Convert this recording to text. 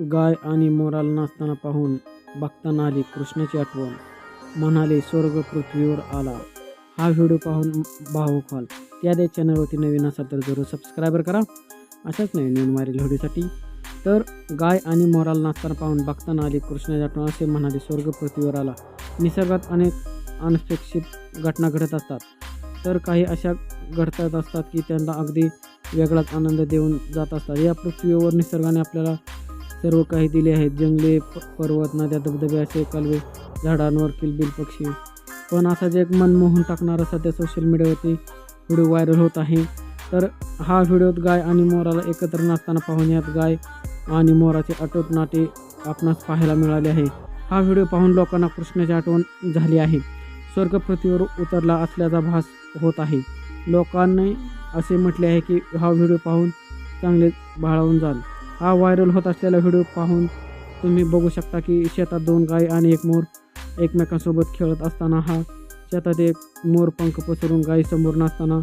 गाय आणि मोराला नाचताना पाहून बघताना आली कृष्णाची आठवण. म्हणाले स्वर्ग पृथ्वीवर आला. हा व्हिडिओ पाहून भावूक व्हाल. त्या चॅनलवरती नवीन असाल तर जरूर सबस्क्रायबर करा. अशाच नवीन नवीन मारील व्हिडिओसाठी. तर गाय आणि मोराला नाचताना पाहून बघताना आली कृष्णाची आठवण. असे म्हणाले स्वर्ग पृथ्वीवर आला. निसर्गात अनेक अनपेक्षित घटना घडत असतात. तर काही अशा घडतात असतात की त्यांना अगदी वेगळाच आनंद देऊन जात असतात. या पृथ्वीवर निसर्गाने आपल्याला सर्व काही दिले आहेत. जंगले प पर्वत नद्या धबधबे असे कालवे झाडांवर किलबिल पक्षी. पण असा जे एक मनमोहन टाकणारा सध्या सोशल मीडियावरती व्हिडिओ व्हायरल होत आहे. तर हा व्हिडिओत गाय आणि मोराला एकत्र नाचताना पाहून यात गाय आणि मोराचे अटोट नाटे आपणास पाहायला मिळाले आहे. हा व्हिडिओ पाहून लोकांना कृष्णाची आठवण झाली आहे. स्वर्ग पृथ्वीवर उतरला असल्याचा भास होत आहे. लोकांनी असे म्हटले आहे की हा व्हिडिओ पाहून चांगले भाळावून जाल. हा व्हायरल होत असलेला व्हिडिओ पाहून तुम्ही बघू शकता की शेतात दोन गाय आणि एक मोर एकमेकांसोबत खेळत असताना हा शेतात एक मोर पंख पसरून गायीसमोर नसताना